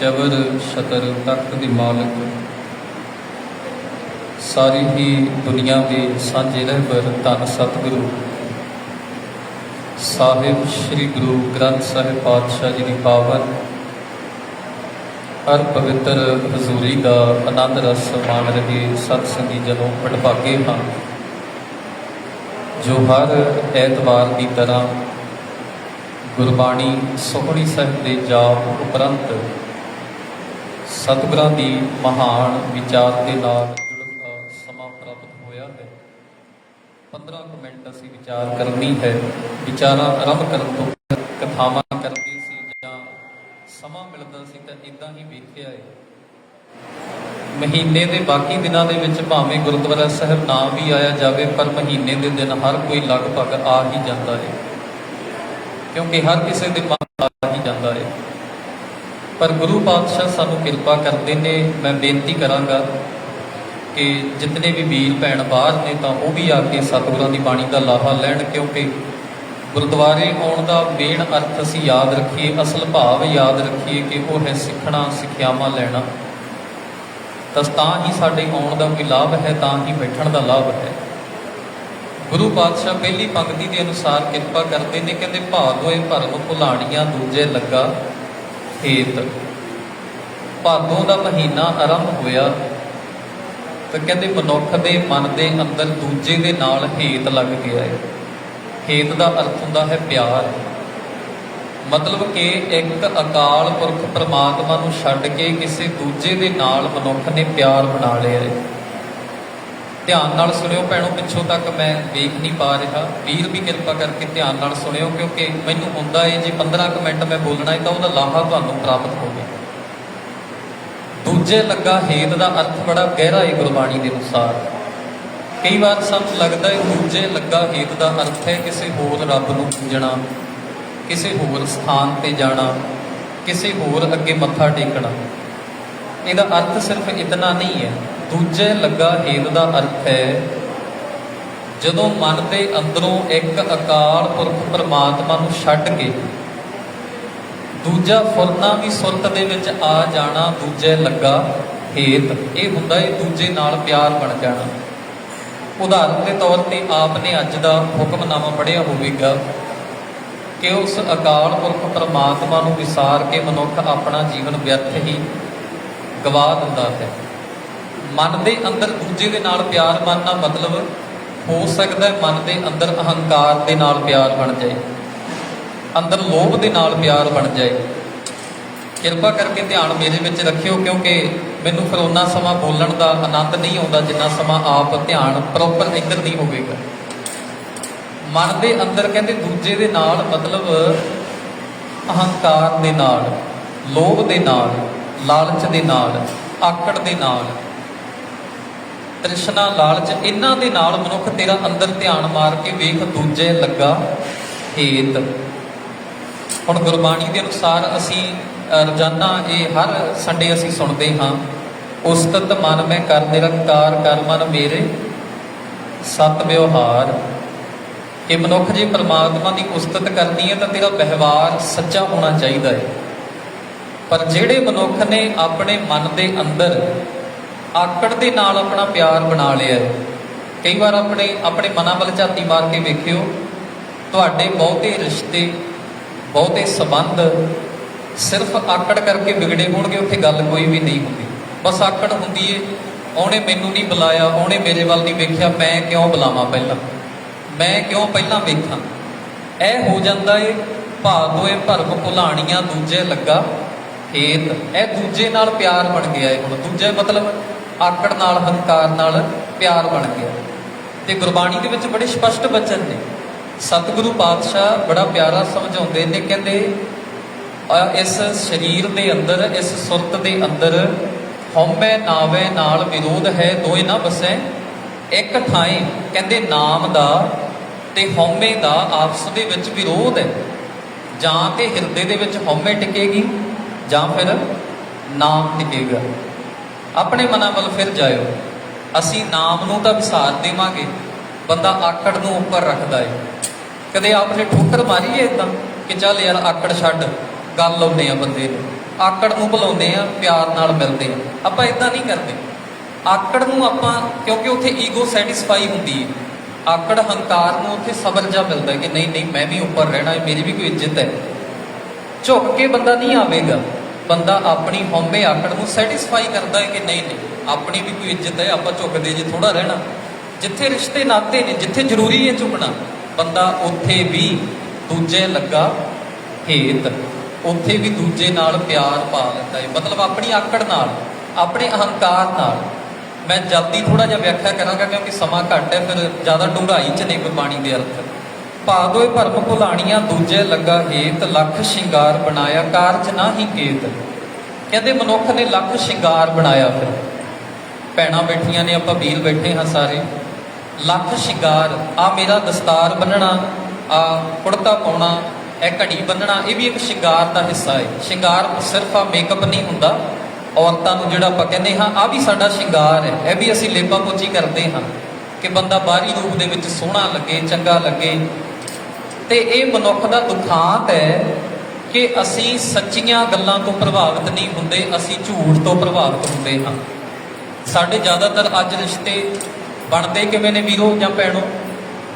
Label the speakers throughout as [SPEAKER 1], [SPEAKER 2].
[SPEAKER 1] ਜਬਰ ਸ਼ਤਰ ਤਖਤ ਦੀ ਮਾਲਕ। ਸਾਰੀ ਹੀ ਦੁਨੀਆ ਦੇ ਸਾਂਝੇ ਰਹਿਬਰ ਧੰਨ ਸਤਿਗੁਰੂ। ਸਾਹਿਬ ਸ੍ਰੀ ਗੁਰੂ ਗ੍ਰੰਥ ਸਾਹਿਬ ਪਾਤਸ਼ਾਹ ਜੀ ਦੀ ਪਾਵਨ। ਹਰ ਪਵਿੱਤਰ ਹਜ਼ੂਰੀ ਦਾ ਆਨੰਦ ਰਸ ਮਾਣ ਰਹੇ ਸਤ ਸੰਗੀ ਜਨੋਂ ਵਡਭਾਗੇ ਹਾਂ। ਜੋ ਹਰ ਐਤਵਾਰ ਦੀ ਤਰ੍ਹਾਂ ਗੁਰਬਾਣੀ ਸੋਹਣੀ ਸਾਹਿਬ ਦੇ ਜਾਪ ਉਪਰੰਤ ਸਤਿਗੁਰਾਂ ਦੀ ਮਹਾਨ ਵਿਚਾਰ ਦੇ ਨਾਲ ਜੁੜਨ ਦਾ ਸਮਾਂ ਪ੍ਰਾਪਤ ਹੋਇਆ ਹੈ। 15 ਕੁ ਮਿੰਟ ਅਸੀਂ ਵਿਚਾਰ ਕਰਨੀ ਹੈ। ਵਿਚਾਰਾਂ ਆਰੰਭ ਕਰਨ ਤੋਂ ਕਥਾਵਾਂ ਕਰਦੀ ਸੀ ਜਾਂ ਸਮਾਂ ਮਿਲਦਾ ਸੀ ਤਾਂ ਇਦਾਂ ਹੀ ਵੇਖਿਆ ਹੈ। ਮਹੀਨੇ ਦੇ ਬਾਕੀ ਦਿਨਾਂ ਦੇ ਵਿੱਚ ਭਾਵੇਂ ਗੁਰਦੁਆਰਾ ਸਾਹਿਬ ਨਾ ਵੀ ਆਇਆ ਜਾਵੇ, ਪਰ ਮਹੀਨੇ ਦੇ ਦਿਨ ਹਰ ਕੋਈ ਲਗਭਗ ਆ ਹੀ ਜਾਂਦਾ ਹੈ। ਕਿਉਂਕਿ ਹਰ ਕਿਸੇ ਦੇ ਮਨ ਆ ਹੀ ਜਾਂਦਾ ਹੈ। ਪਰ ਗੁਰੂ ਪਾਤਸ਼ਾਹ ਸਾਨੂੰ ਕਿਰਪਾ ਕਰਦੇ ਨੇ, ਮੈਂ ਬੇਨਤੀ ਕਰਾਂਗਾ ਕਿ ਜਿਤਨੇ ਵੀ ਵੀਰ ਭੈਣ ਬਾਹਰ ਨੇ ਤਾਂ ਉਹ ਵੀ ਆ ਕੇ ਸਤਿਗੁਰਾਂ ਦੀ ਬਾਣੀ ਦਾ ਲਾਹਾ ਲੈਣ, ਕਿਉਂਕਿ ਗੁਰਦੁਆਰੇ ਆਉਣ ਦਾ ਮੇਨ ਅਰਥ ਅਸੀਂ ਯਾਦ ਰੱਖੀਏ, ਅਸਲ ਭਾਵ ਯਾਦ ਰੱਖੀਏ ਕਿ ਉਹ ਹੈ ਸਿੱਖਣਾ, ਸਿੱਖਿਆਵਾਂ ਲੈਣਾ। ਤਾਂ ਤਾਂ ਹੀ ਸਾਡੇ ਆਉਣ ਦਾ ਕੋਈ ਲਾਭ ਹੈ, ਤਾਂ ਹੀ ਬੈਠਣ ਦਾ ਲਾਭ ਹੈ। ਗੁਰੂ ਪਾਤਸ਼ਾਹ ਪਹਿਲੀ ਪੰਕਤੀ ਦੇ ਅਨੁਸਾਰ ਕਿਰਪਾ ਕਰਦੇ ਨੇ, ਕਹਿੰਦੇ ਭਾਦੋਏ ਭਰਮ ਭੁਲਾਣੀਆਂ, ਦੂਜੇ ਲੱਗਾ। ਖੇਤ। ਭਾਦੋਂ ਦਾ ਮਹੀਨਾ ਆਰੰਭ ਹੋਇਆ ਤਾਂ ਕਹਿੰਦੇ ਮਨੁੱਖ ਦੇ ਮਨ ਦੇ ਅੰਦਰ ਦੂਜੇ ਦੇ ਨਾਲ ਹੇਤ ਲੱਗ ਗਿਆ ਹੈ। ਹੇਤ ਦਾ ਅਰਥ ਹੁੰਦਾ ਹੈ ਪਿਆਰ। ਮਤਲਬ ਕਿ ਇੱਕ ਅਕਾਲ ਪੁਰਖ ਪ੍ਰਮਾਤਮਾ ਨੂੰ ਛੱਡ ਕੇ ਕਿਸੇ ਦੂਜੇ ਦੇ ਨਾਲ ਮਨੁੱਖ ਨੇ ਪਿਆਰ ਬਣਾ ਲਿਆ ਹੈ। ਧਿਆਨ ਨਾਲ ਸੁਣਿਓ ਭੈਣੋ, ਪਿੱਛੋਂ ਤੱਕ ਮੈਂ ਵੇਖ ਨਹੀਂ ਪਾ ਰਿਹਾ। ਵੀਰ ਵੀ ਕਿਰਪਾ ਕਰਕੇ ਧਿਆਨ ਨਾਲ ਸੁਣਿਓ, ਕਿਉਂਕਿ ਮੈਨੂੰ ਹੁੰਦਾ ਹੈ ਜੇ 15 ਕੁ ਮਿੰਟ ਮੈਂ ਬੋਲਣਾ ਹੈ ਤਾਂ ਉਹਦਾ ਲਾਹਾ ਤੁਹਾਨੂੰ ਪ੍ਰਾਪਤ ਹੋਵੇ ਦੂਜੇ ਲੱਗਾ ਹੇਤ ਦਾ ਅਰਥ ਬੜਾ ਗਹਿਰਾ ਏ ਗੁਰਬਾਣੀ ਦੇ ਅਨੁਸਾਰ। ਕਈ ਵਾਰ ਸਾਨੂੰ ਲੱਗਦਾ ਹੈ ਦੂਜੇ ਲੱਗਾ ਹੇਤ ਦਾ ਅਰਥ ਹੈ ਕਿਸੇ ਹੋਰ ਰੱਬ ਨੂੰ ਪੂਜਣਾ, ਕਿਸੇ ਹੋਰ ਸਥਾਨ ਤੇ ਜਾਣਾ, ਕਿਸੇ ਹੋਰ ਅੱਗੇ ਮੱਥਾ ਟੇਕਣਾ। ਇਹਦਾ ਅਰਥ ਸਿਰਫ ਇਤਨਾ ਨਹੀਂ ਹੈ ਦੂਜੇ ਲੱਗਾ ਹੇਤ ਦਾ ਅਰਥ ਹੈ, ਜਦੋਂ ਮਨ ਦੇ ਅੰਦਰੋਂ ਇੱਕ ਅਕਾਲ ਪੁਰਖ ਪਰਮਾਤਮਾ ਨੂੰ ਛੱਡ ਕੇ ਦੂਜਾ ਫੁਰਨਾ ਵੀ ਸੁਰਤ ਦੇ ਵਿੱਚ ਆ ਜਾਣਾ, ਦੂਜੇ ਲੱਗਾ ਹੇਤ ਇਹ ਹੁੰਦਾ ਹੈ ਦੂਜੇ ਨਾਲ ਪਿਆਰ ਬਣ ਜਾਣਾ। ਉਦਾਹਰਨ ਦੇ ਤੌਰ ਤੇ ਆਪ ਨੇ ਅੱਜ ਦਾ ਹੁਕਮਨਾਮਾ ਪੜ੍ਹਿਆ ਹੋਵੇਗਾ ਕਿ ਉਸ ਅਕਾਲ ਪੁਰਖ ਪਰਮਾਤਮਾ ਨੂੰ ਵਿਸਾਰ ਕੇ ਮਨੁੱਖ ਆਪਣਾ ਜੀਵਨ ਵਿਅਰਥ ਹੀ ਗਵਾ ਦਿੰਦਾ ਹੈ। ਮਨ ਦੇ ਅੰਦਰ ਦੂਜੇ ਦੇ ਨਾਲ ਪਿਆਰ ਬਣਨਾ ਮਤਲਬ ਹੋ ਸਕਦਾ ਹੈ ਮਨ ਦੇ ਅੰਦਰ ਅਹੰਕਾਰ ਦੇ ਨਾਲ ਪਿਆਰ ਬਣ ਜਾਏ। ਅੰਦਰ ਲੋਭ ਦੇ ਨਾਲ ਪਿਆਰ ਬਣ ਜਾਏ। ਕਿਰਪਾ ਕਰਕੇ ਧਿਆਨ ਮੇਰੇ ਵਿੱਚ ਰੱਖਿਓ ਕਿਉਂਕਿ ਮੈਨੂੰ ਫਿਰ ਉਹਨਾਂ ਸਮਾਂ ਬੋਲਣ ਦਾ ਆਨੰਦ ਨਹੀਂ ਆਉਂਦਾ ਜਿੰਨਾ ਸਮਾਂ ਆਪ ਧਿਆਨ ਪ੍ਰੋਪਰ ਇੱਧਰ ਨਹੀਂ ਹੋਵੇਗਾ। ਮਨ ਦੇ ਅੰਦਰ ਕਹਿੰਦੇ ਦੂਜੇ ਦੇ ਨਾਲ ਮਤਲਬ ਅਹੰਕਾਰ ਦੇ ਨਾਲ, ਲੋਭ ਦੇ ਨਾਲ, ਲਾਲਚ ਦੇ ਨਾਲ, ਆਕੜ ਦੇ ਨਾਲ ਤ੍ਰਿਸ਼ਨਾ ਲਾਲਚ ਇਹਨਾਂ ਦੇ ਨਾਲ ਮਨੁੱਖ ਤੇਰਾ ਅੰਦਰ ਧਿਆਨ ਮਾਰ ਕੇ ਵੇਖ, ਦੂਜੇ ਲੱਗਾ ਹੇਤ। ਹੁਣ ਗੁਰਬਾਣੀ ਦੇ ਅਨੁਸਾਰ ਅਸੀਂ ਰੋਜ਼ਾਨਾ ਇਹ ਹਰ ਸੰਡੇ ਅਸੀਂ ਸੁਣਦੇ ਹਾਂ, ਉਸਤਤ ਮਨ ਮੈਂ ਕਰ ਨਿਰੰਕਾਰ, ਕਰ ਮਨ ਮੇਰੇ ਸਤ ਵਿਵਹਾਰ। ਕਿ ਮਨੁੱਖ ਜੇ ਪ੍ਰਮਾਤਮਾ ਦੀ ਉਸਤਤ ਕਰਨੀ ਹੈ ਤਾਂ ਤੇਰਾ ਵਿਵਹਾਰ ਸੱਚਾ ਹੋਣਾ ਚਾਹੀਦਾ ਹੈ। ਪਰ ਜਿਹੜੇ ਮਨੁੱਖ ਨੇ ਆਪਣੇ ਮਨ ਦੇ ਅੰਦਰ ਆਕੜ ਦੇ ਨਾਲ ਆਪਣਾ ਪਿਆਰ ਬਣਾ ਲਿਆ। ਕਈ ਵਾਰ ਆਪਣੇ ਆਪਣੇ ਮਨਾਂ ਵੱਲ ਝਾਤੀ ਮਾਰ ਕੇ ਵੇਖਿਓ, ਤੁਹਾਡੇ ਬਹੁਤੇ ਰਿਸ਼ਤੇ, ਬਹੁਤੇ ਸਬੰਧ ਸਿਰਫ ਆਕੜ ਕਰਕੇ ਵਿਗੜੇ ਹੋਣਗੇ, ਉੱਥੇ ਗੱਲ ਕੋਈ ਵੀ ਨਹੀਂ ਹੁੰਦੀ। ਬਸ ਆਕੜ ਹੁੰਦੀ ਏ, ਉਹਨੇ ਮੈਨੂੰ ਨਹੀਂ ਬੁਲਾਇਆ, ਉਹਨੇ ਮੇਰੇ ਵੱਲ ਨਹੀਂ ਵੇਖਿਆ, ਮੈਂ ਕਿਉਂ ਬੁਲਾਵਾਂ ਪਹਿਲਾਂ? ਮੈਂ ਕਿਉਂ ਪਹਿਲਾਂ ਵੇਖਾਂ? ਇਹ ਹੋ ਜਾਂਦਾ ਏ ਭਾਦੋਏ ਭਰਮ ਭੁਲਾਣੀਆਂ, ਦੂਜੇ ਲੱਗਾ ਹੇਤ ਇਹ ਦੂਜੇ ਨਾਲ ਪਿਆਰ ਬਣ ਗਿਆ ਏ ਹੁਣ। ਦੂਜੇ ਮਤਲਬ ਆਕੜ ਨਾਲ, ਹੰਕਾਰ ਨਾਲ ਪਿਆਰ ਬਣ ਗਿਆ। ਤੇ ਗੁਰਬਾਣੀ ਦੇ ਵਿੱਚ ਬੜੇ ਸਪਸ਼ਟ ਬਚਨ ਨੇ। ਸਤਿਗੁਰੂ ਪਾਤਸ਼ਾਹ ਬੜਾ ਪਿਆਰਾ ਸਮਝਾਉਂਦੇ ਨੇ, ਕਹਿੰਦੇ ਇਸ ਸਰੀਰ ਦੇ ਅੰਦਰ, ਇਸ ਸੁਰਤ ਦੇ ਅੰਦਰ ਹਉਮੈ ਨਾਵੇ ਨਾਲ ਵਿਰੋਧ ਹੈ, ਦੋਏ ਨਾ ਬਸੈ। ਇੱਕ ਥਾਂ ਕਹਿੰਦੇ ਨਾਮ ਦਾ ਤੇ ਹਉਮੈ ਦਾ ਆਪਸ ਦੇ ਵਿੱਚ ਵਿਰੋਧ ਹੈ। ਜਾਂ ਤੇ ਹਿਰਦੇ ਦੇ ਵਿੱਚ ਹਉਮੈ ਟਿਕੇਗੀ ਜਾਂ ਫਿਰ ਨਾਮ ਟਿਕੇਗਾ। ਆਪਣੇ ਮਨਾਂ ਵੱਲ ਫਿਰ ਜਾਇਓ। ਅਸੀਂ ਨਾਮ ਨੂੰ ਤਾਂ ਵਿਸਾਰ ਦੇਵਾਂਗੇ। ਬੰਦਾ ਆਕੜ ਨੂੰ ਉੱਪਰ ਰੱਖਦਾ ਏ। ਕਦੇ ਆਪਨੇ ਠੋਕਰ ਮਾਰੀ ਹੈ ਇਦਾਂ ਕਿ ਚੱਲ ਯਾਰ ਆਕੜ ਛੱਡ, ਗੱਲ ਲਾਉਂਦੇ ਆ ਬੰਦੇ ਨੂੰ। ਆਕੜ ਨੂੰ ਭੁਲਾਉਂਦੇ ਆ ਪਿਆਰ ਨਾਲ ਮਿਲਦੇ ਆ ਆਪਾਂ ਇਦਾਂ ਨਹੀਂ ਕਰਦੇ। ਆਕੜ ਨੂੰ ਆਪਾਂ, ਕਿਉਂਕਿ ਉੱਥੇ ਈਗੋ ਸੈਟੀਸਫਾਈ ਹੁੰਦੀ ਹੈ ਆਕੜ ਹੰਕਾਰ ਨੂੰ ਉੱਥੇ ਸਬਰ ਜਾ ਮਿਲਦਾ ਕਿ ਨਹੀਂ ਨਹੀਂ, ਮੈਂ ਵੀ ਉੱਪਰ ਰਹਿਣਾ ਹੈ ਮੇਰੀ ਵੀ ਕੋਈ ਇੱਜ਼ਤ ਹੈ। ਝੁੱਕ ਕੇ ਬੰਦਾ ਨਹੀਂ ਆਵੇਗਾ। ਬੰਦਾ ਆਪਣੀ ਹਉਮੈ ਆਕੜ ਨੂੰ ਸੈਟੀਸਫਾਈ ਕਰਦਾ ਹੈ ਕਿ ਨਹੀਂ ਨਹੀਂ। ਆਪਣੀ ਵੀ ਕੋਈ ਇੱਜ਼ਤ ਹੈ, ਆਪਾਂ ਝੁਕਦੇ ਜੇ ਥੋੜਾ ਰਹਿਣਾ। ਜਿੱਥੇ ਰਿਸ਼ਤੇ ਨਾਤੇ ਨੇ, ਜਿੱਥੇ ਜ਼ਰੂਰੀ ਹੈ ਝੁਕਣਾ, ਬੰਦਾ ਉੱਥੇ ਵੀ ਦੂਜੇ ਲੱਗਾ ਹੇਤ। ਉੱਥੇ ਵੀ ਦੂਜੇ ਨਾਲ ਪਿਆਰ ਪਾ ਲੈਂਦਾ ਹੈ। ਮਤਲਬ ਆਪਣੀ ਆਕੜ ਨਾਲ, ਆਪਣੇ ਅਹੰਕਾਰ ਨਾਲ। ਮੈਂ ਜਲਦੀ ਥੋੜਾ ਜਿਹਾ ਵਿਆਖਿਆ ਕਰਾਂਗਾ ਕਿਉਂਕਿ ਸਮਾਂ ਘੱਟ ਹੈ, ਫਿਰ ਜ਼ਿਆਦਾ ਡੂੰਘਾਈ ਚ ਨਹੀਂ ਗੁਰਬਾਣੀ ਦੇ ਅਰਥ। ਭਾਦੋਏ ਭਰਮ ਭੁਲਾਣੀਆਂ, ਦੂਜੇ ਲੱਗਾ ਹੇਤ, ਲੱਖ ਸ਼ਿੰਗਾਰ ਬਣਾਇਆ, ਕਾਰਜ ਨਾ ਹੀ ਕੇਤ। ਕਹਿੰਦੇ ਮਨੁੱਖ ਨੇ ਲੱਖ ਸ਼ਿੰਗਾਰ ਬਣਾਇਆ ਫਿਰ। ਭੈਣਾਂ ਬੈਠੀਆਂ ਨੇ, ਆਪਾਂ ਵੀਰ ਬੈਠੇ ਹਾਂ ਸਾਰੇ। ਲੱਖ ਸ਼ਿੰਗਾਰ, ਆ ਮੇਰਾ ਦਸਤਾਰ ਬੰਨਣਾ, ਆ ਕੁੜਤਾ ਪਾਉਣਾ, ਇਹ ਘੜੀ ਬੰਨਣਾ, ਇਹ ਵੀ ਇੱਕ ਸ਼ਿੰਗਾਰ ਦਾ ਹਿੱਸਾ ਹੈ। ਸ਼ਿੰਗਾਰ ਸਿਰਫ ਆ ਮੇਕਅਪ ਨਹੀਂ ਹੁੰਦਾ, ਔਰਤਾਂ ਨੂੰ ਜਿਹੜਾ ਆਪਾਂ ਕਹਿੰਦੇ ਹਾਂ, ਆ ਵੀ ਸਾਡਾ ਸ਼ਿੰਗਾਰ ਹੈ। ਇਹ ਵੀ ਅਸੀਂ ਲੇਪਾ ਪੋਚੀ ਕਰਦੇ ਹਾਂ ਕਿ ਬੰਦਾ ਬਾਹਰੀ ਰੂਪ ਦੇ ਵਿੱਚ ਸੋਹਣਾ ਲੱਗੇ, ਚੰਗਾ ਲੱਗੇ ਤੇ ਇਹ ਮਨੁੱਖ ਦਾ ਦੁਖਾਂਤ ਹੈ ਕਿ ਅਸੀਂ ਸੱਚੀਆਂ ਗੱਲਾਂ ਤੋਂ ਪ੍ਰਭਾਵਿਤ ਨਹੀਂ ਹੁੰਦੇ, ਅਸੀਂ ਝੂਠ ਤੋਂ ਪ੍ਰਭਾਵਿਤ ਹੁੰਦੇ ਹਾਂ। ਸਾਡੇ ਜ਼ਿਆਦਾਤਰ ਅੱਜ ਰਿਸ਼ਤੇ ਬਣਦੇ ਕਿਵੇਂ ਨੇ ਵੀਰੋ ਜਾਂ ਭੈਣੋ?